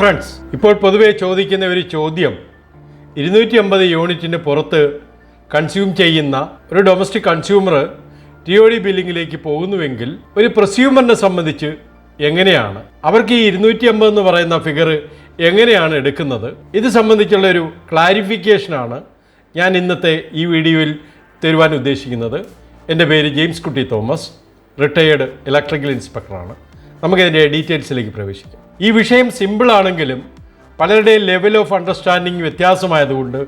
Friends ഇപ്പോൾ പൊതുവേ ചോദിക്കുന്ന ഒരു ചോദ്യം. ഇരുന്നൂറ്റി അമ്പത് യൂണിറ്റിന് പുറത്ത് കൺസ്യൂം ചെയ്യുന്ന ഒരു domestic consumer T O D ബില്ലിങ്ങിലേക്ക് പോകുന്നുവെങ്കിൽ ഒരു പ്രസ്യൂമറിനെ സംബന്ധിച്ച് എങ്ങനെയാണ്? അവർക്ക് ഈ ഇരുന്നൂറ്റി അമ്പത് എന്ന് പറയുന്ന ഫിഗർ എങ്ങനെയാണ് എടുക്കുന്നത്? ഇത് സംബന്ധിച്ചുള്ള ഒരു ക്ലാരിഫിക്കേഷനാണ് ഞാൻ ഇന്നത്തെ ഈ വീഡിയോയിൽ തരുവാൻ ഉദ്ദേശിക്കുന്നത്. എന്റെ പേര് James Kutty Thomas. Retired electrical ഇൻസ്പെക്ടറാണ് നമുക്കതിന്റെ ഡീറ്റെയിൽസിലേക്ക് പ്രവേശിക്കാം. ഈ വിഷയം സിമ്പിളാണെങ്കിലും പലരുടെയും ലെവൽ ഓഫ് അണ്ടർസ്റ്റാൻഡിങ് വ്യത്യാസമായതുകൊണ്ട്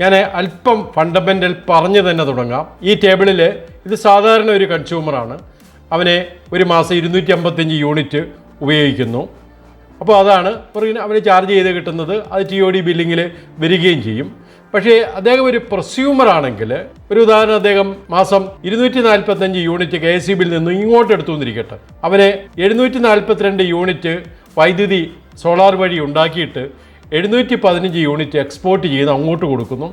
ഞാൻ അല്പം ഫണ്ടമെന്റൽ പറഞ്ഞു തന്നെ തുടങ്ങാം. ഈ ടേബിളിൽ ഇത് സാധാരണ ഒരു കൺസ്യൂമറാണ് അവനെ ഒരു മാസം ഇരുന്നൂറ്റി അമ്പത്തഞ്ച് യൂണിറ്റ് ഉപയോഗിക്കുന്നു. അപ്പോൾ അതാണ് അവന് ചാർജ് ചെയ്ത് കിട്ടുന്നത്. അത് ടി ഒ ഡി ബില്ലിങ്ങിൽ വരികയും ചെയ്യും. പക്ഷേ അദ്ദേഹം ഒരു പ്രസ്യൂമർ ആണെങ്കിൽ ഒരു ഉദാഹരണം അദ്ദേഹം മാസം ഇരുന്നൂറ്റി നാൽപ്പത്തഞ്ച് യൂണിറ്റ് കെ എസ് ബിയിൽ നിന്ന് ഇങ്ങോട്ട് എടുത്തു എന്നിരിക്കട്ടെ അവന് എഴുന്നൂറ്റി നാൽപ്പത്തിരണ്ട് യൂണിറ്റ് വൈദ്യുതി സോളാർ വഴി ഉണ്ടാക്കിയിട്ട് എഴുന്നൂറ്റി പതിനഞ്ച് യൂണിറ്റ് എക്സ്പോർട്ട് ചെയ്ത് അങ്ങോട്ട് കൊടുക്കുന്നു.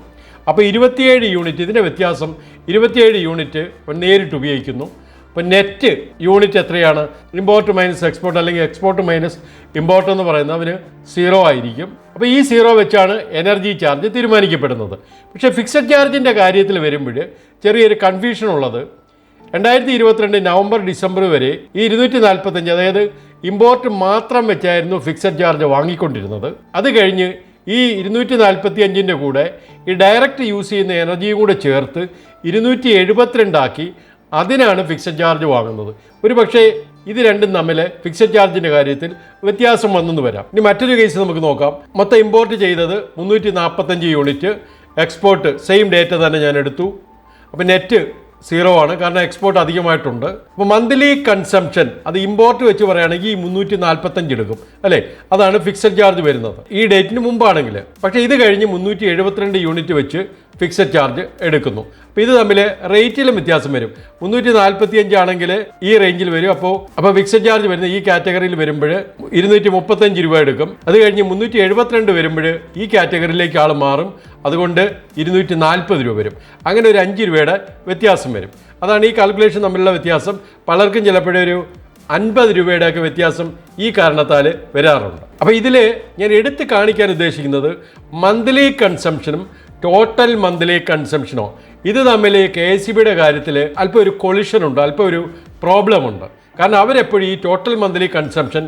അപ്പോൾ ഇരുപത്തിയേഴ് യൂണിറ്റ് ഇതിന്റെ വ്യത്യാസം ഇരുപത്തിയേഴ് യൂണിറ്റ് നേരിട്ട് ഉപയോഗിക്കുന്നു. അപ്പോൾ നെറ്റ് യൂണിറ്റ് എത്രയാണ്? ഇമ്പോർട്ട് മൈനസ് എക്സ്പോർട്ട് അല്ലെങ്കിൽ എക്സ്പോർട്ട് മൈനസ് ഇമ്പോർട്ട് എന്ന് പറയുന്നത് അവന് സീറോ ആയിരിക്കും. അപ്പോൾ ഈ സീറോ വെച്ചാണ് എനർജി ചാർജ് തീരുമാനിക്കപ്പെടുന്നത്. പക്ഷേ ഫിക്സഡ് ചാർജിന്റെ കാര്യത്തിൽ വരുമ്പോൾ ചെറിയൊരു കൺഫ്യൂഷൻ ഉള്ളത്. രണ്ടായിരത്തി ഇരുപത്തിരണ്ട് നവംബർ ഡിസംബർ വരെ ഈ ഇരുന്നൂറ്റി നാൽപ്പത്തഞ്ച് അതായത് ഇമ്പോർട്ട് മാത്രം വെച്ചായിരുന്നു ഫിക്സഡ് ചാർജ് വാങ്ങിക്കൊണ്ടിരുന്നത്. അത് കഴിഞ്ഞ് ഈ ഇരുന്നൂറ്റി നാൽപ്പത്തി അഞ്ചിന്റെ കൂടെ ഈ ഡയറക്റ്റ് യൂസ് ചെയ്യുന്ന എനർജിയും കൂടെ ചേർത്ത് ഇരുന്നൂറ്റി എഴുപത്തിരണ്ടാക്കി അതിനാണ് ഫിക്സഡ് ചാർജ് വാങ്ങുന്നത്. ഒരു പക്ഷേ ഇത് രണ്ടും തമ്മിൽ ഫിക്സഡ് ചാർജിന്റെ കാര്യത്തിൽ വ്യത്യാസം വന്നെന്ന് വരാം. ഇനി മറ്റൊരു കേസ് നമുക്ക് നോക്കാം. മൊത്തം ഇമ്പോർട്ട് ചെയ്തത് മുന്നൂറ്റി നാൽപ്പത്തഞ്ച് യൂണിറ്റ് എക്സ്പോർട്ട് സെയിം ഡേറ്റ തന്നെ ഞാൻ എടുത്തു. അപ്പോൾ നെറ്റ് സീറോ ആണ്. കാരണം എക്സ്പോർട്ട് അധികമായിട്ടുണ്ട്. അപ്പോൾ മന്ത്ലി കൺസംഷൻ അത് ഇമ്പോർട്ട് വെച്ച് പറയുകയാണെങ്കിൽ ഈ മുന്നൂറ്റി നാൽപ്പത്തഞ്ച് എടുക്കും. അല്ലേ? അതാണ് ഫിക്സഡ് ചാർജ് വരുന്നത്. ഈ ഡേറ്റിന് മുമ്പാണെങ്കിൽ. പക്ഷേ ഇത് കഴിഞ്ഞ് മുന്നൂറ്റി എഴുപത്തിരണ്ട് യൂണിറ്റ് വെച്ച് ഫിക്സഡ് ചാർജ് എടുക്കുന്നു. അപ്പോൾ ഇത് തമ്മിൽ റേറ്റിലും വ്യത്യാസം വരും. മുന്നൂറ്റി നാൽപ്പത്തി അഞ്ചാണെങ്കിൽ ഈ റേഞ്ചിൽ വരും. അപ്പോൾ അപ്പോൾ ഫിക്സഡ് ചാർജ് വരുന്ന ഈ കാറ്റഗറിയിൽ വരുമ്പോൾ ഇരുന്നൂറ്റി മുപ്പത്തഞ്ച് രൂപ എടുക്കും. അത് കഴിഞ്ഞ് മുന്നൂറ്റി എഴുപത്തിരണ്ട് വരുമ്പോൾ ഈ കാറ്റഗറിയിലേക്ക് ആൾ മാറും. അതുകൊണ്ട് ഇരുന്നൂറ്റി നാൽപ്പത് രൂപ വരും. അങ്ങനെ ഒരു അഞ്ച് രൂപയുടെ വ്യത്യാസം വരും. അതാണ് ഈ കാൽക്കുലേഷൻ തമ്മിലുള്ള വ്യത്യാസം. പലർക്കും ചിലപ്പോഴൊരു അൻപത് രൂപയുടെയൊക്കെ വ്യത്യാസം ഈ കാരണത്താൽ വരാറുണ്ട്. അപ്പോൾ ഇതിൽ ഞാൻ എടുത്ത് കാണിക്കാൻ ഉദ്ദേശിക്കുന്നത് മന്ത്ലി കൺസംഷനും ടോട്ടൽ മന്ത്ലി കൺസംഷനോ ഇത് തമ്മിൽ കെ എസ് സി ബിയുടെ കാര്യത്തിൽ അല്പം ഒരു കൊളിഷൻ ഉണ്ട് അല്പം ഒരു പ്രോബ്ലം ഉണ്ട്. കാരണം അവരെപ്പോഴും ഈ ടോട്ടൽ മന്ത്ലി കൺസംഷൻ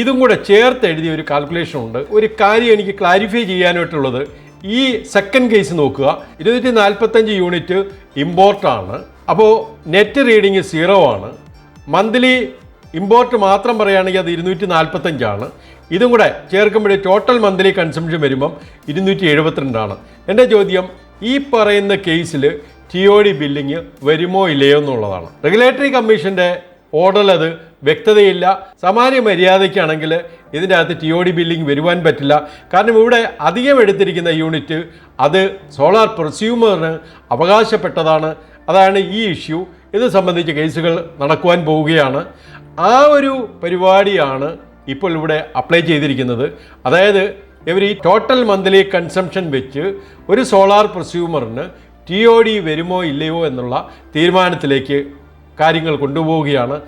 ഇതും കൂടെ ചേർത്ത് എഴുതിയ ഒരു കാൽക്കുലേഷൻ ഉണ്ട്. ഒരു കാര്യം എനിക്ക് ക്ലാരിഫൈ ചെയ്യാനായിട്ടുള്ളത് ഈ സെക്കൻഡ് കേസ് നോക്കുക. ഇരുന്നൂറ്റി നാൽപ്പത്തഞ്ച് യൂണിറ്റ് ഇമ്പോർട്ടാണ് അപ്പോൾ നെറ്റ് റീഡിങ് സീറോ ആണ്. മന്ത്ലി ഇമ്പോർട്ട് മാത്രം പറയുകയാണെങ്കിൽ അത് ഇരുന്നൂറ്റി നാൽപ്പത്തഞ്ചാണ് ഇതും കൂടെ ചേർക്കുമ്പോൾ ടോട്ടൽ മന്ത്ലി കൺസംഷൻ വരുമ്പം ഇരുന്നൂറ്റി എഴുപത്തിരണ്ടാണ് എന്റെ ചോദ്യം ഈ പറയുന്ന കേസിൽ ടി ഒ ഡി ബില്ലിങ് വരുമോ ഇല്ലയോ എന്നുള്ളതാണ്. റെഗുലേറ്ററി കമ്മീഷന്റെ ഓർഡറിൽ അത് വ്യക്തതയില്ല. സമാന മര്യാദയ്ക്കാണെങ്കിൽ ഇതിന്റെ അകത്ത് ടി ഒ ഡി ബില്ലിംഗ് വരുവാൻ പറ്റില്ല. കാരണം ഇവിടെ അധികം എടുത്തിരിക്കുന്ന യൂണിറ്റ് അത് സോളാർ പ്രൊസ്യൂമറിന് അവകാശപ്പെട്ടതാണ്. അതാണ് ഈ ഇഷ്യൂ ഇത് സംബന്ധിച്ച് കേസുകൾ നടക്കുവാൻ പോവുകയാണ്. ആ ഒരു പരിപാടിയാണ് ഇപ്പോൾ ഇവിടെ അപ്ലൈ ചെയ്തിരിക്കുന്നത്. അതായത് ഇവർ ഈ ടോട്ടൽ മന്ത്ലി കൺസംഷൻ വെച്ച് ഒരു സോളാർ പ്രസ്യൂമറിന് ടി ഒ ഡി വരുമോ ഇല്ലയോ എന്നുള്ള തീരുമാനത്തിലേക്ക് കാര്യങ്ങൾ കൊണ്ടുപോവുകയാണ്.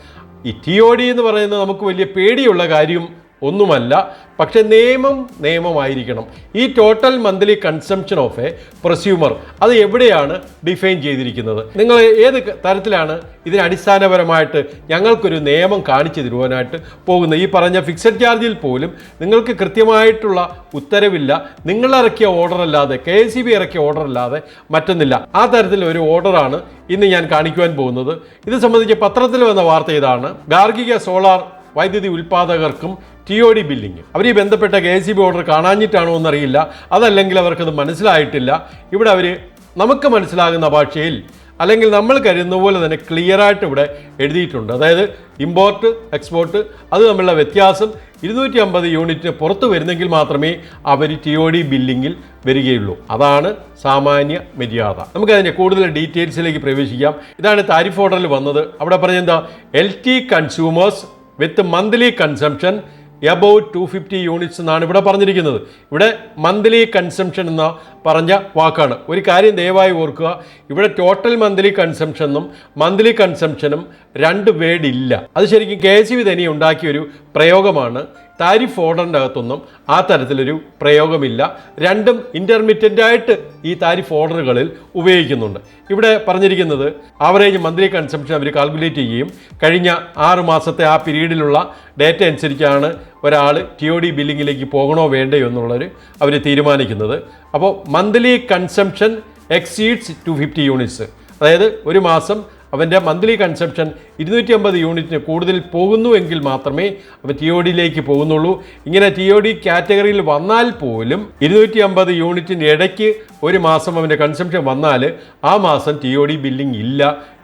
ഈ ടി ഒ ഡി എന്ന് പറയുന്നത് നമുക്ക് വലിയ പേടിയുള്ള കാര്യം ഒന്നുമല്ല പക്ഷെ നിയമം നിയമമായിരിക്കണം. ഈ total monthly consumption of a prosumer അത് എവിടെയാണ് ഡിഫൈൻ ചെയ്തിരിക്കുന്നത്? നിങ്ങൾ ഏത് തരത്തിലാണ് ഇതിന് അടിസ്ഥാനപരമായിട്ട് ഞങ്ങൾക്കൊരു നിയമം കാണിച്ചു തരുവാനായിട്ട് പോകുന്നത്? ഈ പറഞ്ഞ ഫിക്സഡ് ചാർജിൽ പോലും നിങ്ങൾക്ക് കൃത്യമായിട്ടുള്ള ഉത്തരവില്ല. നിങ്ങൾ ഇറക്കിയ ഓർഡർ അല്ലാതെ കെ എസ് സി ബി ഇറക്കിയ ഓർഡർ അല്ലാതെ മറ്റൊന്നില്ല. ആ തരത്തിൽ ഒരു ഓർഡറാണ് ഇന്ന് ഞാൻ കാണിക്കുവാൻ പോകുന്നത്. ഇത് സംബന്ധിച്ച് പത്രത്തിൽ വന്ന വാർത്ത ഇതാണ്. ഗാർഹിക സോളാർ വൈദ്യുതി ഉൽപ്പാദകർക്കും ടി ഒ ഡി ബില്ലിങ് അവർ ഈ ബന്ധപ്പെട്ട കെ എസ് ബി ഓർഡർ കാണാഞ്ഞിട്ടാണോ എന്നറിയില്ല. അതല്ലെങ്കിൽ അവർക്കത് മനസ്സിലായിട്ടില്ല. ഇവിടെ അവർ നമുക്ക് മനസ്സിലാകുന്ന ഭാഷയിൽ അല്ലെങ്കിൽ നമ്മൾ കരുതുന്ന പോലെ തന്നെ ക്ലിയറായിട്ട് ഇവിടെ എഴുതിയിട്ടുണ്ട്. അതായത് ഇമ്പോർട്ട് എക്സ്പോർട്ട് അത് തമ്മിലുള്ള വ്യത്യാസം ഇരുന്നൂറ്റി അമ്പത് യൂണിറ്റിന് പുറത്ത് വരുന്നെങ്കിൽ മാത്രമേ അവർ ടി ഒ ഡി ബില്ലിങ്ങിൽ വരികയുള്ളൂ. അതാണ് സാമാന്യ മര്യാദ. നമുക്കതിന്റെ കൂടുതൽ ഡീറ്റെയിൽസിലേക്ക് പ്രവേശിക്കാം. ഇതാണ് താരിഫ് ഓർഡറിൽ വന്നത്. അവിടെ പറഞ്ഞെന്താ? L T consumers with monthly consumption about two fifty units എന്നാണ് ഇവിടെ പറഞ്ഞിരിക്കുന്നത്. ഇവിടെ മന്ത്ലി കൺസംഷൻ എന്ന പറഞ്ഞ വാക്കാണ്. ഒരു കാര്യം ദയവായി ഓർക്കുക. ഇവിടെ ടോട്ടൽ മന്ത്ലി കൺസംഷനും മന്ത്ലി കൺസംഷനും രണ്ട് വേർഡ് ഇല്ല അത് ശരിക്കും കെ എസ് വി തന്നെ ഉണ്ടാക്കിയ ഒരു പ്രയോഗമാണ് താരിഫ് ഓർഡറിന്റെ അകത്തൊന്നും ആ തരത്തിലൊരു പ്രയോഗമില്ല. രണ്ടും ഇന്റർമീഡിയന്റ് ആയിട്ട് ഈ താരിഫ് ഓർഡറുകളിൽ ഉപയോഗിക്കുന്നുണ്ട്. ഇവിടെ പറഞ്ഞിരിക്കുന്നത് ആവറേജ് മന്ത്ലി കൺസംഷൻ അവർ കാൽക്കുലേറ്റ് ചെയ്യുകയും കഴിഞ്ഞ ആറ് മാസത്തെ ആ പീരീഡിലുള്ള ഡേറ്റ അനുസരിച്ചാണ് ഒരാൾ ടി ഒ ഡി ബില്ലിങ്ങിലേക്ക് പോകണോ വേണ്ടയോ എന്നുള്ളൊരു അവർ തീരുമാനിക്കുന്നത്. അപ്പോൾ monthly consumption exceeds two fifty units അതായത് ഒരു മാസം അവന്റെ മന്ത്ലി കൺസപ്ഷൻ ഇരുന്നൂറ്റി അമ്പത് യൂണിറ്റിന് കൂടുതൽ പോകുന്നുവെങ്കിൽ മാത്രമേ അവൻ ടി ഒ ഡിയിലേക്ക് പോകുന്നുള്ളൂ. ഇങ്ങനെ ടി ഒ ഡി കാറ്റഗറിയിൽ വന്നാൽ പോലും ഇരുന്നൂറ്റി അമ്പത് യൂണിറ്റിന് ഇടയ്ക്ക് ഒരു മാസം അവന്റെ കൺസംഷൻ വന്നാൽ ആ മാസം ടി ഒ ഡി ബില്ലിംഗ് ഇല്ല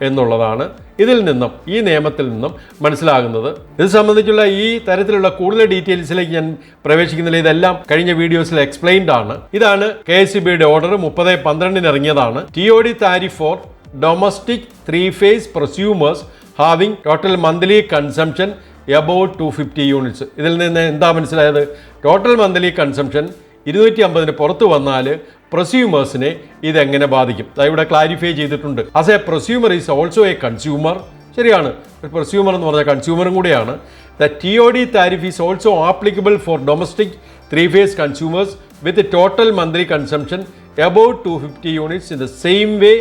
എന്നുള്ളതാണ് ഇതിൽ നിന്നും ഈ നിയമത്തിൽ നിന്നും മനസ്സിലാകുന്നത്. ഇത് സംബന്ധിച്ചുള്ള ഈ തരത്തിലുള്ള കൂടുതൽ ഡീറ്റെയിൽസിലേക്ക് ഞാൻ പ്രവേശിക്കുന്നില്ല. ഇതെല്ലാം കഴിഞ്ഞ വീഡിയോസിൽ എക്സ്പ്ലെയിൻഡ് ആണ്. ഇതാണ് കെ എസ് സി ബിയുടെ ഓർഡർ. മുപ്പത് പന്ത്രണ്ടിന് ഇറങ്ങിയതാണ്. T O D tariff for domestic three phase prosumers having total monthly consumption about two fifty units ഇതിൽ നിന്ന് എന്താ മനസ്സിലായത്? ടോട്ടൽ മന്ത്ലി കൺസംഷൻ ഇരുന്നൂറ്റി അമ്പതിന് പുറത്ത് വന്നാൽ പ്രൊസ്യൂമേഴ്സിനെ ഇതെങ്ങനെ ബാധിക്കും? ദാ ഇവിടെ ക്ലാരിഫൈ ചെയ്തിട്ടുണ്ട്. As a prosumer is also a consumer ശരിയാണ്. പ്രൊസ്യൂമർ എന്ന് പറഞ്ഞാൽ കൺസ്യൂമറും കൂടിയാണ്. The T O D tariff is also applicable for domestic three phase consumers with total monthly consumption about two fifty units in the same way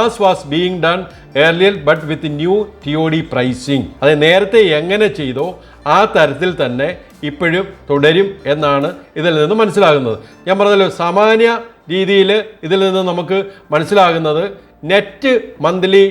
as was being done earlier but with new T O D pricing അത് നേരത്തെ എങ്ങനെ ചെയ്തോ ആ തരത്തിൽ തന്നെ ഇപ്പോഴും തുടരും എന്നാണ് ഇതിൽ നിന്ന് മനസ്സിലാകുന്നത്. ഞാൻ പറഞ്ഞല്ലോ സാമാന്യ രീതിയിൽ ഇതിൽ നിന്ന് നമുക്ക് മനസ്സിലാകുന്നത് നെറ്റ് മന്ത്ലി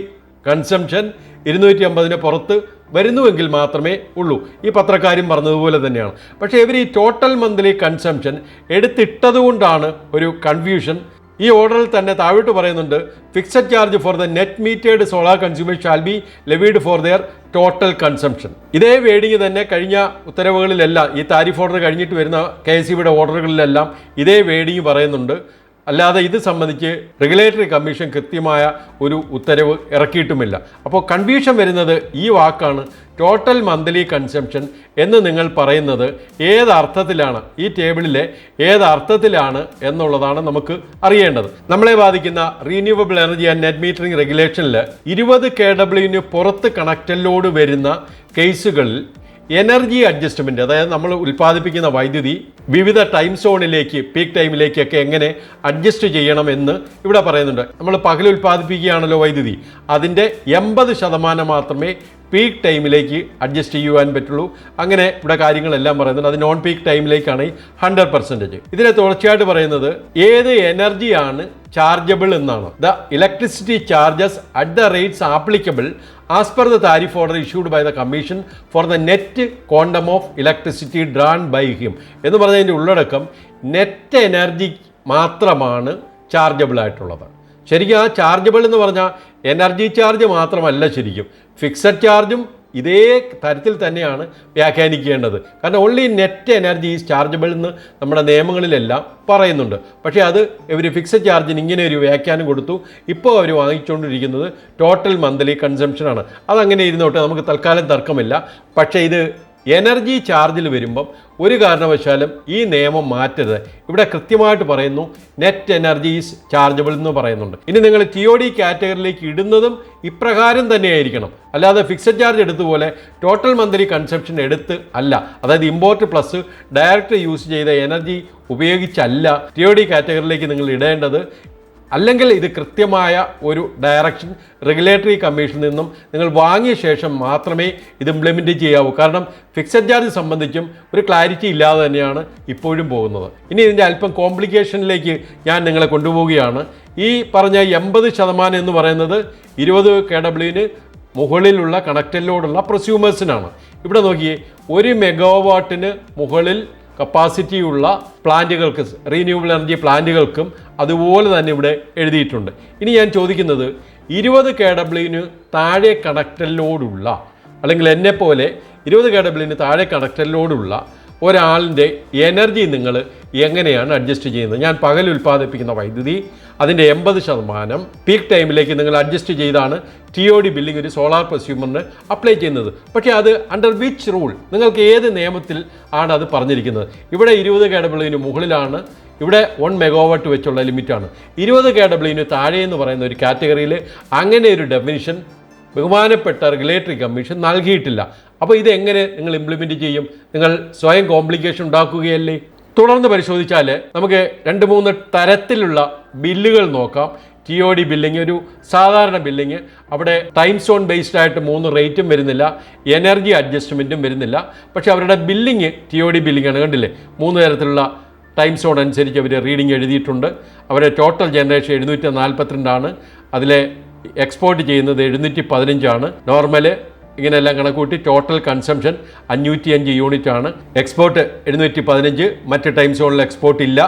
കൺസംഷൻ ഇരുന്നൂറ്റി അമ്പതിന് പുറത്ത് വരുന്നുവെങ്കിൽ മാത്രമേ ഉള്ളൂ. ഈ പത്രക്കാരും പറഞ്ഞതുപോലെ തന്നെയാണ്. പക്ഷേ ഇവർ ഈ ടോട്ടൽ മന്ത്ലി കൺസംഷൻ എടുത്തിട്ടതുകൊണ്ടാണ് ഒരു കൺഫ്യൂഷൻ ഈ ഓർഡറിൽ തന്നെ താഴോട്ട് പറയുന്നുണ്ട് fixed charge for the net metered solar consumer shall be levied for their total consumption ഇതേ വേഡിങ് തന്നെ കഴിഞ്ഞ ഉത്തരവുകളിലെല്ലാം ഈ താരിഫ് ഓർഡർ കഴിഞ്ഞിട്ട് വരുന്ന കെ എസ് സിബിയുടെ ഓർഡറുകളിലെല്ലാം ഇതേ വേഡിങ് പറയുന്നുണ്ട്. അല്ലാതെ ഇത് സംബന്ധിച്ച് റെഗുലേറ്ററി കമ്മീഷൻ കൃത്യമായ ഒരു ഉത്തരവ് ഇറക്കിയിട്ടുമില്ല. അപ്പോൾ കൺഫ്യൂഷൻ വരുന്നത് ഈ വാക്കാണ് ടോട്ടൽ മന്ത്ലി കൺസംഷൻ എന്ന് നിങ്ങൾ പറയുന്നത് ഏത് അർത്ഥത്തിലാണ് ഈ ടേബിളിലെ ഏത് അർത്ഥത്തിലാണ് എന്നുള്ളതാണ് നമുക്ക് അറിയേണ്ടത്. നമ്മളെ ബാധിക്കുന്ന renewable energy and net metering റെഗുലേഷനിൽ ഇരുപത് കെ ഡബ്ല്യുവിന് പുറത്ത് കണക്റ്റലോട് വരുന്ന കേസുകളിൽ എനർജി അഡ്ജസ്റ്റ്മെന്റ് അതായത് നമ്മൾ ഉൽപ്പാദിപ്പിക്കുന്ന വൈദ്യുതി വിവിധ ടൈം സോണിലേക്ക് പീക്ക് ടൈമിലേക്കൊക്കെ എങ്ങനെ അഡ്ജസ്റ്റ് ചെയ്യണമെന്ന് ഇവിടെ പറയുന്നുണ്ട്. നമ്മൾ പകൽ ഉൽപ്പാദിപ്പിക്കുകയാണല്ലോ വൈദ്യുതി. അതിന്റെ എൺപത് ശതമാനം മാത്രമേ പീക്ക് ടൈമിലേക്ക് അഡ്ജസ്റ്റ് ചെയ്യുവാൻ പറ്റുള്ളൂ. അങ്ങനെ ഇവിടെ കാര്യങ്ങളെല്ലാം പറയുന്നുണ്ട്. അത് നോൺ പീക്ക് ടൈമിലേക്കാണ് ഹൺഡ്രഡ് പെർസെന്റേജ് ഇതിനെ തുടർച്ചയായിട്ട് പറയുന്നത് ഏത് എനർജിയാണ് ചാർജബിൾ എന്നാണ്. The electricity charges at the rates applicable as per the tariff order issued by the commission for the net quantum of electricity drawn by him എന്ന് പറഞ്ഞതിന്റെ ഉള്ളടക്കം നെറ്റ് എനർജി മാത്രമാണ് ചാർജബിൾ ആയിട്ടുള്ളത്. ശരിക്കും ആ ചാർജബിൾ എന്ന് പറഞ്ഞാൽ എനർജി ചാർജ് മാത്രമല്ല ശരിക്കും. ഫിക്സഡ് ചാർജും ഇതേ തരത്തിൽ തന്നെയാണ് വ്യാഖ്യാനിക്കേണ്ടത്. കാരണം only net energy is chargeable എന്ന് നമ്മുടെ നിയമങ്ങളിലെല്ലാം പറയുന്നുണ്ട്. പക്ഷേ അത് ഇവർ ഫിക്സഡ് ചാർജിന് ഇങ്ങനെ ഒരു വ്യാഖ്യാനം കൊടുത്തു. ഇപ്പോൾ അവർ വാങ്ങിച്ചുകൊണ്ടിരിക്കുന്നത് ടോട്ടൽ മന്ത്ലി കൺസംഷനാണ് അതങ്ങനെ ഇരുന്നോട്ടെ നമുക്ക് തൽക്കാലം തർക്കമില്ല. പക്ഷേ ഇത് എനർജി ചാർജിൽ വരുമ്പം ഒരു കാരണവശാലും ഈ നിയമം മാറ്റരുത്. ഇവിടെ കൃത്യമായിട്ട് പറയുന്നു നെറ്റ് എനർജി ഈസ് ചാർജബിൾ എന്ന് പറയുന്നുണ്ട്. ഇനി നിങ്ങൾ ടി ഒ ഡി കാറ്റഗറിയിലേക്ക് ഇടുന്നതും ഇപ്രകാരം തന്നെയായിരിക്കണം. അല്ലാതെ ഫിക്സഡ് ചാർജ് എടുത്തുപോലെ ടോട്ടൽ മന്ത്ലി കൺസെപ്ഷൻ എടുത്ത് അല്ല. അതായത് ഇമ്പോർട്ട് പ്ലസ് ഡയറക്റ്റ് യൂസ് ചെയ്ത എനർജി ഉപയോഗിച്ചല്ല ടി ഒ ഡി കാറ്റഗറിയിലേക്ക് നിങ്ങൾ ഇടേണ്ടത്. അല്ലെങ്കിൽ ഇത് കൃത്യമായ ഒരു ഡയറക്ഷൻ റെഗുലേറ്ററി കമ്മീഷനിൽ നിന്നും നിങ്ങൾ വാങ്ങിയ ശേഷം മാത്രമേ ഇത് ഇംപ്ലിമെന്റ് ചെയ്യാവൂ. കാരണം ഫിക്സഡ് ചാർജ് സംബന്ധിച്ചും ഒരു ക്ലാരിറ്റി ഇല്ലാതെ തന്നെയാണ് ഇപ്പോഴും പോകുന്നത്. ഇനി ഇതിന്റെ അല്പം കോംപ്ലിക്കേഷനിലേക്ക് ഞാൻ നിങ്ങളെ കൊണ്ടുപോവുകയാണ്. ഈ പറഞ്ഞ എൺപത് ശതമാനം എന്ന് പറയുന്നത് ഇരുപത് കെ ഡബ്ല്യുവിന് മുകളിലുള്ള കണക്റ്റലിനോടുള്ള പ്രൊസ്യൂമേഴ്സിനാണ് ഇവിടെ നോക്കിയേ ഒരു മെഗാവാട്ടിന് മുകളിൽ കപ്പാസിറ്റിയുള്ള പ്ലാന്റുകൾക്ക് റീന്യൂവബിൾ എനർജി പ്ലാന്റുകൾക്കും അതുപോലെ തന്നെ ഇവിടെ എഴുതിയിട്ടുണ്ട്. ഇനി ഞാൻ ചോദിക്കുന്നത് ഇരുപത് കെ ഡബ്ല്യുവിന് താഴെ കണക്റ്റലിനോടുള്ള അല്ലെങ്കിൽ എന്നെ പോലെ ഇരുപത് കെ ഡബ്ല്യുവിന് താഴെ കണക്റ്റലിനോടുള്ള ഒരാളിന്റെ എനർജി നിങ്ങൾ എങ്ങനെയാണ് അഡ്ജസ്റ്റ് ചെയ്യുന്നത്? ഞാൻ പകൽ ഉൽപ്പാദിപ്പിക്കുന്ന വൈദ്യുതി അതിന്റെ എൺപത് ശതമാനം പീക്ക് ടൈമിലേക്ക് നിങ്ങൾ അഡ്ജസ്റ്റ് ചെയ്താണ് ടി ഒ ഡി ബില്ലിംഗ് ഒരു സോളാർ പ്രസ്യൂമറിന് അപ്ലൈ ചെയ്യുന്നത്. പക്ഷേ അത് അണ്ടർ വിച്ച് റൂൾ നിങ്ങൾക്ക് ഏത് നിയമത്തിൽ ആണ് അത് പറഞ്ഞിരിക്കുന്നത്? ഇവിടെ ഇരുപത് കെ ഡബ്ല്യുവിന് മുകളിലാണ് ഇവിടെ വൺ മെഗാവാട്ട് വെച്ചുള്ള ലിമിറ്റാണ്. ഇരുപത് കെ ഡബ്ല്യുവിന് താഴെ എന്ന് പറയുന്ന ഒരു കാറ്റഗറിയിൽ അങ്ങനെ ഒരു ഡെഫിനിഷൻ ബഹുമാനപ്പെട്ട റെഗുലേറ്ററി കമ്മീഷൻ നൽകിയിട്ടില്ല. അപ്പോൾ ഇത് എങ്ങനെ നിങ്ങൾ ഇംപ്ലിമെന്റ് ചെയ്യും? നിങ്ങൾ സ്വയം കോംപ്ലിക്കേഷൻ ഉണ്ടാക്കുകയല്ലേ? തുടർന്ന് പരിശോധിച്ചാൽ നമുക്ക് രണ്ട് മൂന്ന് തരത്തിലുള്ള ബില്ലുകൾ നോക്കാം. ടി ഒ ഡി ബില്ലിങ് ഒരു സാധാരണ ബില്ലിങ് അവിടെ ടൈം സോൺ ബേസ്ഡ് ആയിട്ട് മൂന്ന് റേറ്റും വരുന്നില്ല. എനർജി അഡ്ജസ്റ്റ്മെന്റും വരുന്നില്ല. പക്ഷേ അവരുടെ billing T O D billing ആണ്. കണ്ടില്ലേ? മൂന്ന് തരത്തിലുള്ള ടൈം സോൺ അനുസരിച്ച് അവർ റീഡിംഗ് എഴുതിയിട്ടുണ്ട്. അവരുടെ ടോട്ടൽ ജനറേഷൻ എഴുന്നൂറ്റി നാൽപ്പത്തിരണ്ടാണ് അതിലെ എക്സ്പോർട്ട് ചെയ്യുന്നത് എഴുന്നൂറ്റി പതിനഞ്ചാണ് നോർമൽ ഇങ്ങനെയെല്ലാം കണക്കൂട്ടി ടോട്ടൽ കൺസംഷൻ അഞ്ഞൂറ്റി അഞ്ച് യൂണിറ്റ് ആണ്. എക്സ്പോർട്ട് എഴുന്നൂറ്റി പതിനഞ്ച് മറ്റ് ടൈം സോണിൽ എക്സ്പോർട്ട് ഇല്ല.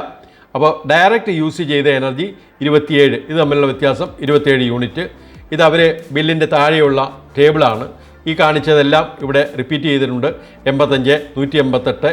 അപ്പോൾ ഡയറക്റ്റ് യൂസ് ചെയ്ത എനർജി ഇരുപത്തിയേഴ്. ഇത് തമ്മിലുള്ള വ്യത്യാസം ഇരുപത്തിയേഴ് യൂണിറ്റ് ഇത് അവർ ബില്ലിന്റെ താഴെയുള്ള ടേബിളാണ് ഈ കാണിച്ചതെല്ലാം ഇവിടെ റിപ്പീറ്റ് ചെയ്തിട്ടുണ്ട്. എൺപത്തഞ്ച് നൂറ്റി എൺപത്തെട്ട്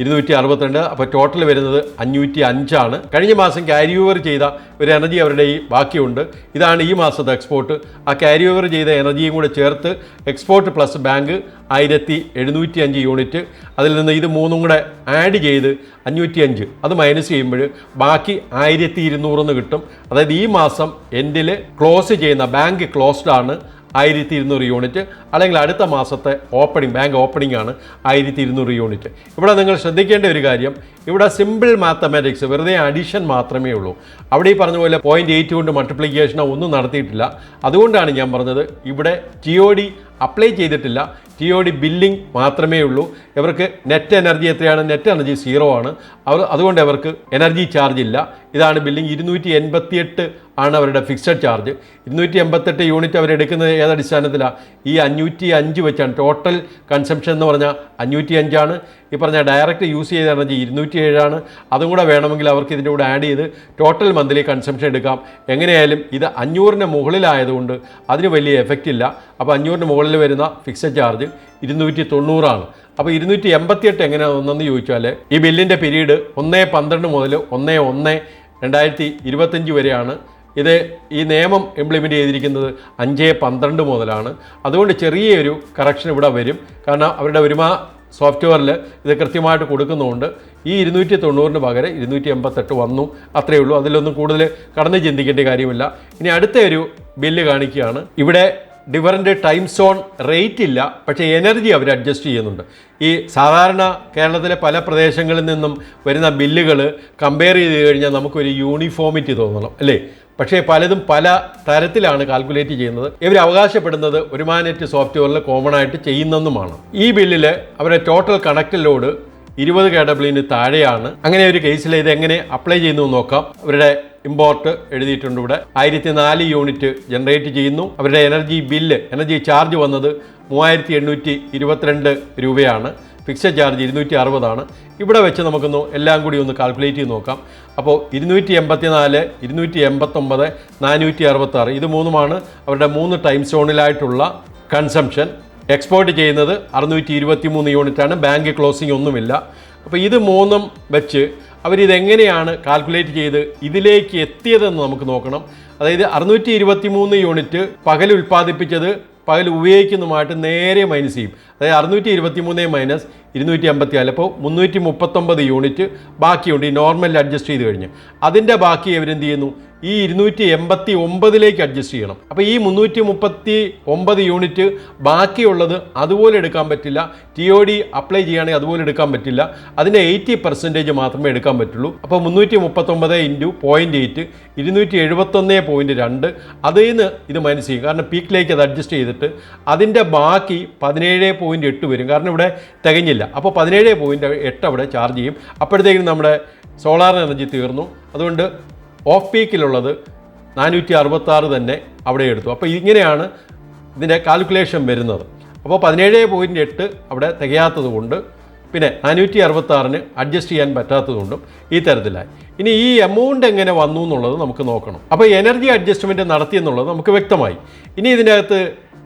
ഇരുന്നൂറ്റി അറുപത്തിരണ്ട് അപ്പോൾ ടോട്ടൽ വരുന്നത് അഞ്ഞൂറ്റി അഞ്ചാണ് കഴിഞ്ഞ മാസം ക്യാരി ഓവർ ചെയ്ത ഒരു എനർജി അവരുടെ ഈ ബാക്കിയുണ്ട്. ഇതാണ് ഈ മാസത്തെ എക്സ്പോർട്ട് ആ ക്യാരി ഓവർ ചെയ്ത എനർജിയും കൂടെ ചേർത്ത് എക്സ്പോർട്ട് പ്ലസ് ബാങ്ക് ആയിരത്തി എഴുന്നൂറ്റി അഞ്ച് യൂണിറ്റ് അതിൽ നിന്ന് ഇത് മൂന്നും കൂടെ ആഡ് ചെയ്ത് അഞ്ഞൂറ്റി അഞ്ച് അത് മൈനസ് ചെയ്യുമ്പോൾ ബാക്കി ആയിരത്തി ഇരുന്നൂറെന്ന് കിട്ടും. അതായത് ഈ മാസം എൻഡിൽ ക്ലോസ് ചെയ്യുന്ന ബാങ്ക് ക്ലോസ്ഡ് ആണ്. ആയിരത്തി ഇരുന്നൂറ് യൂണിറ്റ്. അല്ലെങ്കിൽ അടുത്ത മാസത്തെ ഓപ്പണിംഗ് ബാങ്ക് ഓപ്പണിംഗ് ആണ് ആയിരത്തി ഇരുന്നൂറ് യൂണിറ്റ്. ഇവിടെ നിങ്ങൾ ശ്രദ്ധിക്കേണ്ട ഒരു കാര്യം ഇവിടെ സിമ്പിൾ മാത്തമാറ്റിക്സ് വെറുതെ അഡീഷൻ മാത്രമേ ഉള്ളൂ. അവിടെ ഈ പറഞ്ഞ പോലെ പോയിന്റ് എയ്റ്റ് കൊണ്ട് മൾട്ടിപ്ലിക്കേഷനോ ഒന്നും നടത്തിയിട്ടില്ല. അതുകൊണ്ടാണ് ഞാൻ പറഞ്ഞത് ഇവിടെ ടി ഒ ഡി അപ്ലൈ ചെയ്തിട്ടില്ല. ടി ഒ ഡി ബില്ലിംഗ് മാത്രമേ ഉള്ളൂ. ഇവർക്ക് നെറ്റ് എനർജി എത്രയാണ്? നെറ്റ് എനർജി സീറോ ആണ്. അവർ അതുകൊണ്ട് അവർക്ക് എനർജി ചാർജ് ഇല്ല. ഇതാണ് ബില്ലിംഗ് ഇരുന്നൂറ്റി എൺപത്തിയെട്ട് ആണ് അവരുടെ ഫിക്സഡ് ചാർജ് ഇരുന്നൂറ്റി എൺപത്തെട്ട് യൂണിറ്റ് അവരെടുക്കുന്നത് ഏതടിസ്ഥാനത്തിലാണ് ഈ അഞ്ഞൂറ്റി അഞ്ച് വെച്ചാണ്. ടോട്ടൽ കൺസംഷൻ എന്ന് പറഞ്ഞാൽ അഞ്ഞൂറ്റി അഞ്ചാണ് ഈ പറഞ്ഞ ഡയറക്റ്റ് യൂസ് ചെയ്ത എനർജി ഇരുന്നൂറ്റി ഏഴാണ് അതും കൂടെ വേണമെങ്കിൽ അവർക്ക് ഇതിന്റെ കൂടെ ആഡ് ചെയ്ത് ടോട്ടൽ മന്ത്ലി കൺസംഷൻ എടുക്കാം. എങ്ങനെയായാലും ഇത് അഞ്ഞൂറിന് മുകളിലായതുകൊണ്ട് അതിന് വലിയ എഫക്റ്റ് ഇല്ല. അപ്പോൾ അഞ്ഞൂറിന് മുകളിൽ വരുന്ന ഫിക്സഡ് ചാർജ് ഇരുന്നൂറ്റി തൊണ്ണൂറാണ് അപ്പോൾ ഇരുന്നൂറ്റി എൺപത്തിയെട്ട് എങ്ങനെയാണെന്ന് ചോദിച്ചാൽ ഈ ബില്ലിന്റെ പീരീഡ് ഒന്ന് പന്ത്രണ്ട് മുതൽ ഒന്ന് ഒന്ന് രണ്ടായിരത്തി ഇരുപത്തഞ്ച് വരെയാണ്. ഇത് ഈ നിയമം ഇംപ്ലിമെന്റ് ചെയ്തിരിക്കുന്നത് അഞ്ച് പന്ത്രണ്ട് മുതലാണ്. അതുകൊണ്ട് ചെറിയൊരു കറക്ഷൻ ഇവിടെ വരും. കാരണം അവരുടെ ഒരുമാ സോഫ്റ്റ്വെയറിൽ ഇത് കൃത്യമായിട്ട് കൊടുക്കുന്നതുകൊണ്ട് ഈ ഇരുന്നൂറ്റി തൊണ്ണൂറിന് പകരം ഇരുന്നൂറ്റി എൺപത്തെട്ട് വന്നു. അത്രയേ ഉള്ളൂ. അതിലൊന്നും കൂടുതൽ കടന്ന് ചിന്തിക്കേണ്ട കാര്യമില്ല. ഇനി അടുത്ത ഒരു ബില്ല് കാണിക്കുകയാണ്. ഇവിടെ ഡിഫറന്റ് ടൈം സോൺ റേറ്റ് ഇല്ല പക്ഷേ എനർജി അവർ അഡ്ജസ്റ്റ് ചെയ്യുന്നുണ്ട്. ഈ സാധാരണ കേരളത്തിലെ പല പ്രദേശങ്ങളിൽ നിന്നും വരുന്ന ബില്ലുകൾ കമ്പയർ ചെയ്ത് കഴിഞ്ഞാൽ നമുക്കൊരു യൂണിഫോമിറ്റി തോന്നണം അല്ലേ? പക്ഷേ പലതും പല തരത്തിലാണ് കാൽക്കുലേറ്റ് ചെയ്യുന്നത്. ഇവർ അവകാശപ്പെടുന്നത് ഒരുമാനെറ്റ് സോഫ്റ്റ്വെയറിൽ കോമൺ ആയിട്ട് ചെയ്യുന്നെന്നുമാണ് ഈ ബില്ലിൽ അവരുടെ ടോട്ടൽ കണക്റ്റ് ലോഡ് ഇരുപത് കെ ഡബ്ല്യുവിന് താഴെയാണ്. അങ്ങനെ ഒരു കേസിൽ ഇത് എങ്ങനെ അപ്ലൈ ചെയ്യുന്നു നോക്കാം. അവരുടെ ഇമ്പോർട്ട് എഴുതിയിട്ടുണ്ട് ഇവിടെ. ആയിരത്തി നാല് യൂണിറ്റ് ജനറേറ്റ് ചെയ്യുന്നു. അവരുടെ എനർജി ബില്ല് എനർജി ചാർജ് വന്നത് മൂവായിരത്തി എണ്ണൂറ്റി ഇരുപത്തിരണ്ട് രൂപയാണ്. ഫിക്സഡ് ചാർജ് ഇരുന്നൂറ്റി അറുപതാണ് ഇവിടെ വെച്ച് നമുക്കൊന്ന് എല്ലാം കൂടി ഒന്ന് കാൽക്കുലേറ്റ് ചെയ്ത് നോക്കാം. അപ്പോൾ ഇരുന്നൂറ്റി എൺപത്തി നാല് ഇരുന്നൂറ്റി എൺപത്തൊമ്പത് നാനൂറ്റി അറുപത്താറ് ഇത് മൂന്നുമാണ് അവരുടെ മൂന്ന് ടൈം സോണിലായിട്ടുള്ള കൺസംഷൻ എക്സ്പോർട്ട് ചെയ്യുന്നത് അറുന്നൂറ്റി ഇരുപത്തി മൂന്ന് യൂണിറ്റാണ്. ബാങ്ക് ക്ലോസിംഗ് ഒന്നുമില്ല. അപ്പോൾ ഇത് മൂന്നും വെച്ച് അവരിതെങ്ങനെയാണ് കാൽക്കുലേറ്റ് ചെയ്ത് ഇതിലേക്ക് എത്തിയതെന്ന് നമുക്ക് നോക്കണം. അതായത് അറുന്നൂറ്റി ഇരുപത്തി മൂന്ന് യൂണിറ്റ് പകൽ ഉൽപ്പാദിപ്പിച്ചത് പകൽ ഉപയോഗിക്കുന്നതുമായിട്ട് നേരെ മൈനസ് ചെയ്യും. അതായത് അറുന്നൂറ്റി ഇരുപത്തി മൂന്ന് മൈനസ് ഇരുന്നൂറ്റി അമ്പത്തി നാല് അപ്പോൾ മുന്നൂറ്റി മുപ്പത്തൊമ്പത് യൂണിറ്റ് ബാക്കിയുണ്ട്. ഈ നോർമൽ അഡ്ജസ്റ്റ് ചെയ്ത് കഴിഞ്ഞ്. അതിന്റെ ബാക്കി അവരെന്ത് ചെയ്യുന്നു? ഈ ഇരുന്നൂറ്റി എൺപത്തി ഒമ്പതിലേക്ക് അഡ്ജസ്റ്റ് ചെയ്യണം. അപ്പോൾ ഈ മുന്നൂറ്റി മുപ്പത്തി ഒമ്പത് യൂണിറ്റ് ബാക്കിയുള്ളത് അതുപോലെ എടുക്കാൻ പറ്റില്ല. ടി ഒ ഡി അപ്ലൈ ചെയ്യുകയാണെങ്കിൽ അതുപോലെ എടുക്കാൻ പറ്റില്ല. അതിന്റെ എയ്റ്റി പെർസെന്റേജ് മാത്രമേ എടുക്കാൻ പറ്റുള്ളൂ. അപ്പോൾ മുന്നൂറ്റി മുപ്പത്തൊമ്പത് ഇന്റു പോയിന്റ് എയ്റ്റ് ഇരുന്നൂറ്റി എഴുപത്തൊന്ന് പോയിന്റ് രണ്ട് അതിൽ നിന്ന് ഇത് മൈനസ് ചെയ്യും. കാരണം പീക്കിലേക്ക് അത് അഡ്ജസ്റ്റ് ചെയ്തിട്ട് അതിന്റെ ബാക്കി പതിനേഴ് പോയിന്റ് എട്ട് വരും. കാരണം ഇവിടെ തികഞ്ഞില്ല. അപ്പോൾ പതിനേഴ് പോയിന്റ് എട്ട് അവിടെ ചാർജ് ചെയ്യും. അപ്പോഴത്തേക്കും നമ്മുടെ സോളാർ എനർജി തീർന്നു. അതുകൊണ്ട് ഓഫ് പീക്കിലുള്ളത് നാനൂറ്റി അറുപത്താറ് തന്നെ അവിടെ എടുത്തു. അപ്പോൾ ഇങ്ങനെയാണ് ഇതിന്റെ കാൽക്കുലേഷൻ വരുന്നത്. അപ്പോൾ പതിനേഴ് പോയിന്റ് എട്ട് അവിടെ തികയാത്തത് കൊണ്ട് പിന്നെ നാനൂറ്റി അറുപത്താറിന് അഡ്ജസ്റ്റ് ചെയ്യാൻ പറ്റാത്തതുകൊണ്ടും ഈ തരത്തിലായി. ഇനി ഈ എമൗണ്ട് എങ്ങനെ വന്നു എന്നുള്ളത് നമുക്ക് നോക്കണം. അപ്പോൾ എനർജി അഡ്ജസ്റ്റ്മെന്റ് നടത്തി എന്നുള്ളത് നമുക്ക് വ്യക്തമായി. ഇനി ഇതിനകത്ത്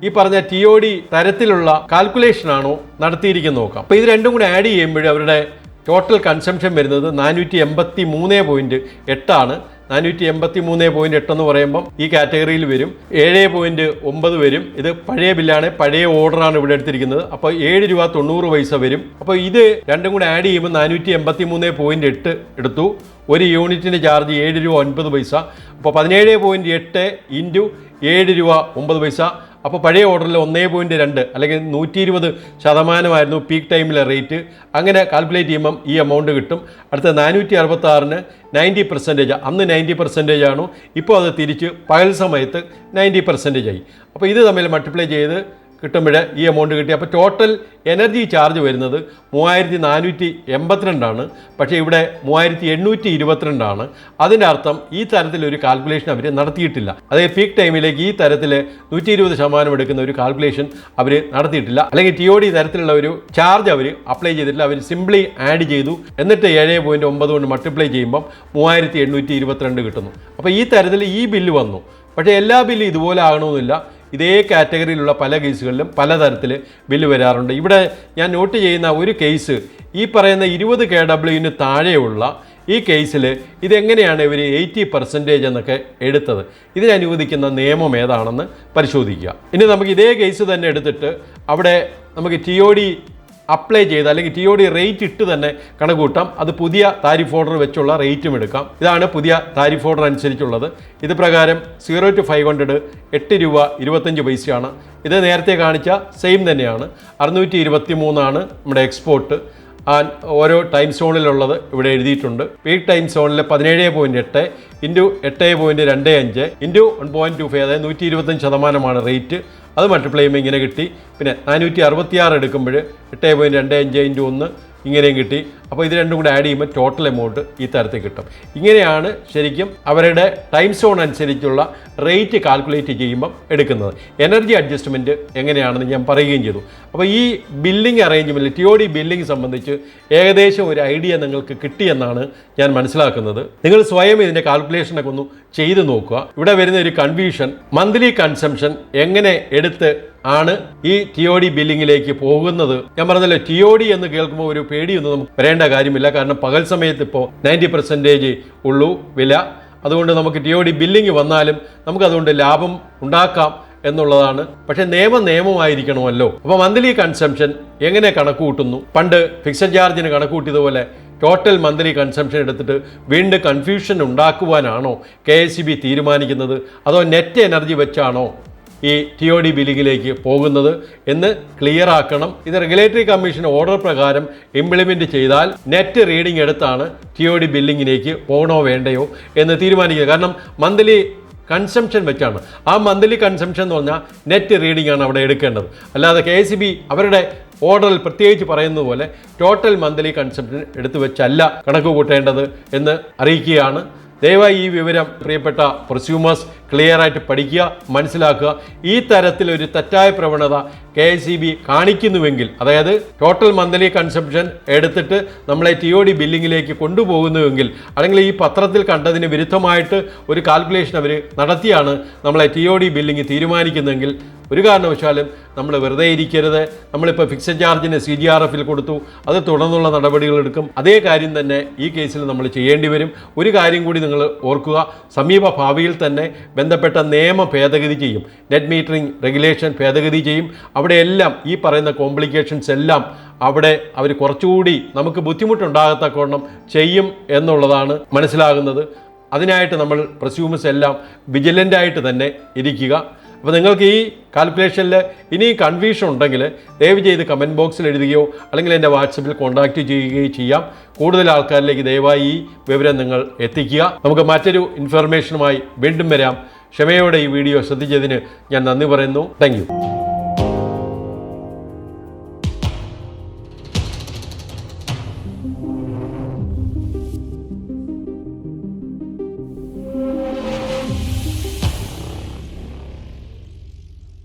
ഈ പറഞ്ഞ ടി ഒ ഡി തരത്തിലുള്ള കാൽക്കുലേഷനാണോ നടത്തിയിരിക്കുന്നത് നോക്കാം. അപ്പോൾ ഇത് രണ്ടും കൂടി ആഡ് ചെയ്യുമ്പോഴേ അവരുടെ ടോട്ടൽ കൺസംഷൻ വരുന്നത് നാനൂറ്റി എൺപത്തി മൂന്ന് പോയിന്റ് എട്ടാണ് നാനൂറ്റി എൺപത്തി മൂന്ന് പോയിന്റ് എട്ടെന്ന് പറയുമ്പം ഈ കാറ്റഗറിയിൽ വരും. ഏഴ് പോയിന്റ് ഒമ്പത് വരും. ഇത് പഴയ ബില്ലാണ് പഴയ ഓർഡറാണ് ഇവിടെ എടുത്തിരിക്കുന്നത്. അപ്പോൾ ഏഴ് രൂപ തൊണ്ണൂറ് പൈസ വരും. അപ്പോൾ ഇത് രണ്ടും കൂടെ ആഡ് ചെയ്യുമ്പോൾ നാനൂറ്റി എൺപത്തി മൂന്ന് പോയിന്റ് എട്ട് എടുത്തു. ഒരു യൂണിറ്റിന്റെ ചാർജ് ഏഴ് രൂപ ഒൻപത് പൈസ. അപ്പോൾ പതിനേഴ് പോയിന്റ് എട്ട് ഇന്റു ഏഴ് രൂപ ഒമ്പത് പൈസ. അപ്പോൾ പഴയ ഓർഡറിൽ ഒന്നേ പോയിന്റ് രണ്ട് അല്ലെങ്കിൽ നൂറ്റി ഇരുപത് ശതമാനമായിരുന്നു പീക്ക് ടൈമിലെ റേറ്റ് അങ്ങനെ കാൽക്കുലേറ്റ് ചെയ്യുമ്പം ഈ എമൗണ്ട് കിട്ടും. അടുത്ത നാനൂറ്റി അറുപത്തി ആറിന് നയന്റി പെർസെന്റേജ് അന്ന് നയന്റി പെർസെന്റേജ് ആണോ. ഇപ്പോൾ അത് തിരിച്ച് പകൽ സമയത്ത് നയന്റി പെർസെന്റേജ് ആയി. അപ്പോൾ ഇത് തമ്മിൽ മൾട്ടിപ്ലൈ ചെയ്ത് കിട്ടുമ്പോൾ ഈ എമൗണ്ട് കിട്ടി. അപ്പോൾ ടോട്ടൽ എനർജി ചാർജ് വരുന്നത് മൂവായിരത്തി നാനൂറ്റി എൺപത്തിരണ്ടാണ് പക്ഷേ ഇവിടെ മൂവായിരത്തി എണ്ണൂറ്റി ഇരുപത്തിരണ്ടാണ് അതിന്റെ അർത്ഥം ഈ തരത്തിലൊരു കാൽക്കുലേഷൻ അവർ നടത്തിയിട്ടില്ല. അതായത് പീക്ക് ടൈമിലേക്ക് ഈ തരത്തിൽ നൂറ്റി ഇരുപത് ശതമാനം എടുക്കുന്ന ഒരു കാൽക്കുലേഷൻ അവർ നടത്തിയിട്ടില്ല. അല്ലെങ്കിൽ ടി ഒ ഡി തരത്തിലുള്ള ഒരു ചാർജ് അവർ അപ്ലൈ ചെയ്തിട്ടില്ല. അവർ സിംപ്ലി ആഡ് ചെയ്തു. എന്നിട്ട് ഏഴ് പോയിന്റ് ഒമ്പത് കൊണ്ട് മൾട്ടിപ്ലൈ ചെയ്യുമ്പം മൂവായിരത്തി എണ്ണൂറ്റി ഇരുപത്തിരണ്ട് കിട്ടുന്നു. അപ്പോൾ ഈ തരത്തിൽ ഈ ബില്ല് വന്നു. പക്ഷേ എല്ലാ ബില്ലും ഇതുപോലെ ആകണമെന്നില്ല. ഇതേ കാറ്റഗറിയിലുള്ള പല കേസുകളിലും പലതരത്തിൽ ബില്ല് വരാറുണ്ട്. ഇവിടെ ഞാൻ നോട്ട് ചെയ്യുന്ന ഒരു കേസ് ഈ പറയുന്ന ഇരുപത് കെ ഡബ്ല്യുവിന് താഴെയുള്ള ഈ കേസിൽ ഇതെങ്ങനെയാണ് ഇവർ എയ്റ്റി പെർസെന്റേജ് എന്നൊക്കെ എടുത്തത്? ഇതിനനുവദിക്കുന്ന നിയമം ഏതാണെന്ന് പരിശോധിക്കുക. ഇനി നമുക്ക് ഇതേ കേസ് തന്നെ എടുത്തിട്ട് അവിടെ നമുക്ക് ടി ഒ ഡി അപ്ലൈ ചെയ്ത് അല്ലെങ്കിൽ ടി ഒ ഡി റേറ്റ് ഇട്ട് തന്നെ കണക്കൂട്ടാം അത് പുതിയ താരിഫ് ഓർഡർ വെച്ചുള്ള റേറ്റും എടുക്കാം. ഇതാണ് പുതിയ താരിഫ് ഓർഡർ അനുസരിച്ചുള്ളത്. ഇത് പ്രകാരം സീറോ ടു ഫൈവ് ഹൺഡ്രഡ് എട്ട് രൂപ ഇരുപത്തഞ്ച് പൈസയാണ്. ഇത് നേരത്തെ കാണിച്ച സെയിം തന്നെയാണ്. അറുന്നൂറ്റി ഇരുപത്തി മൂന്നാണ് നമ്മുടെ എക്സ്പോർട്ട് ആൻഡ് ഓരോ ടൈം സോണിലുള്ളത് ഇവിടെ എഴുതിയിട്ടുണ്ട്. പീക്ക് ടൈം സോണിൽ പതിനേഴ് പോയിന്റ് എട്ട് ഇന്റു എട്ട് പോയിന്റ് രണ്ട് അഞ്ച് into one point two five അതായത് നൂറ്റി ഇരുപത്തഞ്ച് ശതമാനമാണ് റേറ്റ് അത് മൾട്ടിപ്ലൈ ചെയ്യുമ്പോൾ ഇങ്ങനെ കിട്ടി. പിന്നെ നാനൂറ്റി അറുപത്തിയാറ് എടുക്കുമ്പോൾ എട്ട് പോയിന്റ് രണ്ട് അഞ്ച് ഇന്റു ഒന്ന് ഇങ്ങനെയും കിട്ടി. അപ്പോൾ ഇത് രണ്ടും കൂടി ആഡ് ചെയ്യുമ്പോൾ ടോട്ടൽ എമൗണ്ട് ഈ തരത്തിൽ കിട്ടും. ഇങ്ങനെയാണ് ശരിക്കും അവരുടെ ടൈം സോൺ അനുസരിച്ചുള്ള റേറ്റ് കാൽക്കുലേറ്റ് ചെയ്യുമ്പം എടുക്കുന്നത്. എനർജി അഡ്ജസ്റ്റ്മെന്റ് എങ്ങനെയാണെന്ന് ഞാൻ പറയുകയും ചെയ്തു. അപ്പോൾ ഈ billing arrangement T O D billing സംബന്ധിച്ച് ഏകദേശം ഒരു ഐഡിയ നിങ്ങൾക്ക് കിട്ടിയെന്നാണ് ഞാൻ മനസ്സിലാക്കുന്നത്. നിങ്ങൾ സ്വയം ഇതിന്റെ കാൽക്കുലേഷനൊക്കെ ഒന്ന് ചെയ്ത് നോക്കുക. ഇവിടെ വരുന്ന ഒരു കൺഫ്യൂഷൻ മന്ത്ലി കൺസംഷൻ എങ്ങനെ എടുത്ത് ആണ് ഈ ടി ഒ ഡി ബില്ലിങ്ങിലേക്ക് പോകുന്നത്? ഞാൻ പറഞ്ഞല്ലോ ടി ഒ ഡി എന്ന് കേൾക്കുമ്പോൾ ഒരു പേടിയൊന്നും നമുക്ക് വരേണ്ട കാര്യമില്ല. കാരണം പകൽ സമയത്ത് ഇപ്പോൾ നയന്റി പെർസെന്റേജ് ഉള്ളൂ വില. അതുകൊണ്ട് നമുക്ക് ടി ഒ ഡി ബില്ലിങ് വന്നാലും നമുക്കതുകൊണ്ട് ലാഭം ഉണ്ടാക്കാം എന്നുള്ളതാണ്. പക്ഷെ നിയമം നിയമമായിരിക്കണമല്ലോ. അപ്പോൾ മന്ത്ലി കൺസംഷൻ എങ്ങനെ കണക്ക് കൂട്ടുന്നു പണ്ട് ഫിക്സഡ് ചാർജിന് കണക്ക് കൂട്ടിയതുപോലെ ടോട്ടൽ മന്ത്ലി കൺസംഷൻ എടുത്തിട്ട് വീണ്ടും കൺഫ്യൂഷൻ ഉണ്ടാക്കുവാനാണോ കെ എസ് സി ബി തീരുമാനിക്കുന്നത്? അതോ നെറ്റ് എനർജി വെച്ചാണോ ഈ ടി ഒ ഡി ബില്ലിങ്ങിലേക്ക് പോകുന്നത്. എന്ന് ക്ലിയർ ആക്കണം. ഇത് റെഗുലേറ്ററി കമ്മീഷൻ ഓർഡർ പ്രകാരം ഇംപ്ലിമെന്റ് ചെയ്താൽ നെറ്റ് റീഡിംഗ് എടുത്താണ് ടി ഒ ഡി ബില്ലിങ്ങിലേക്ക് പോകണോ വേണ്ടയോ എന്ന് തീരുമാനിക്കുക. കാരണം മന്ത്ലി കൺസംഷൻ വെച്ചാണ്. ആ മന്ത്ലി കൺസംഷൻ എന്ന് പറഞ്ഞാൽ നെറ്റ് റീഡിംഗ് ആണ് അവിടെ എടുക്കേണ്ടത്. അല്ലാതെ കെ സി ബി അവരുടെ ഓർഡറിൽ പ്രത്യേകിച്ച് പറയുന്നത് പോലെ ടോട്ടൽ മന്ത്ലി കൺസംഷൻ എടുത്തു വെച്ചല്ല കണക്ക് കൂട്ടേണ്ടത് എന്ന് അറിയിക്കുകയാണ്. ദയവായി ഈ വിവരം പ്രിയപ്പെട്ട പ്രൊസ്യൂമേഴ്സ് ക്ലിയർ ആയിട്ട് പഠിക്കുക മനസ്സിലാക്കുക. ഈ തരത്തിലൊരു തെറ്റായ പ്രവണത കെ എസ് സി ബി കാണിക്കുന്നുവെങ്കിൽ അതായത് ടോട്ടൽ മന്ത്ലി കൺസംഷൻ എടുത്തിട്ട് നമ്മളെ ടി ഒ ഡി ബില്ലിങ്ങിലേക്ക് കൊണ്ടുപോകുന്നുവെങ്കിൽ അല്ലെങ്കിൽ ഈ പത്രത്തിൽ കണ്ടതിന് വിരുദ്ധമായിട്ട് ഒരു കാൽക്കുലേഷൻ അവർ നടത്തിയാണ് നമ്മളെ ടി ഒ ഡി ബില്ലിങ് തീരുമാനിക്കുന്നതെങ്കിൽ ഒരു കാരണവശാലും നമ്മൾ വെറുതെ ഇരിക്കരുത്. നമ്മളിപ്പോൾ ഫിക്സഡ് ചാർജിന് സി ജി ആർ എഫിൽ കൊടുത്തു അത് തുടർന്നുള്ള നടപടികൾ എടുക്കും. അതേ കാര്യം തന്നെ ഈ കേസിൽ നമ്മൾ ചെയ്യേണ്ടി വരും. ഒരു കാര്യം കൂടി നിങ്ങൾ ഓർക്കുക സമീപ ഭാവിയിൽ തന്നെ ബന്ധപ്പെട്ട നിയമ ഭേദഗതി ചെയ്യും. നെറ്റ് മീറ്ററിംഗ് റെഗുലേഷൻ ഭേദഗതി ചെയ്യും. അവിടെയെല്ലാം ഈ പറയുന്ന കോംപ്ലിക്കേഷൻസ് എല്ലാം അവിടെ അവർ കുറച്ചുകൂടി നമുക്ക് ബുദ്ധിമുട്ടുണ്ടാകത്തക്കോണം ചെയ്യും എന്നുള്ളതാണ് മനസ്സിലാകുന്നത്. അതിനായിട്ട് നമ്മൾ പ്രസ്യൂമേഴ്സ് എല്ലാം വിജിലന്റായിട്ട് തന്നെ ഇരിക്കുക. അപ്പോൾ നിങ്ങൾക്ക് ഈ കാൽക്കുലേഷനിൽ ഇനി കൺഫ്യൂഷൻ ഉണ്ടെങ്കിൽ ദയവ് ചെയ്ത് കമന്റ് ബോക്സിൽ എഴുതുകയോ അല്ലെങ്കിൽ എന്റെ വാട്സപ്പിൽ കോൺടാക്റ്റ് ചെയ്യുകയോ ചെയ്യാം. കൂടുതൽ ആൾക്കാരിലേക്ക് ദയവായി ഈ വിവരം നിങ്ങൾ എത്തിക്കുക. നമുക്ക് മറ്റൊരു ഇൻഫർമേഷനുമായി വീണ്ടും വരാം. ക്ഷമയോടെ ഈ വീഡിയോ ശ്രദ്ധിച്ചതിന് ഞാൻ നന്ദി പറയുന്നു. താങ്ക്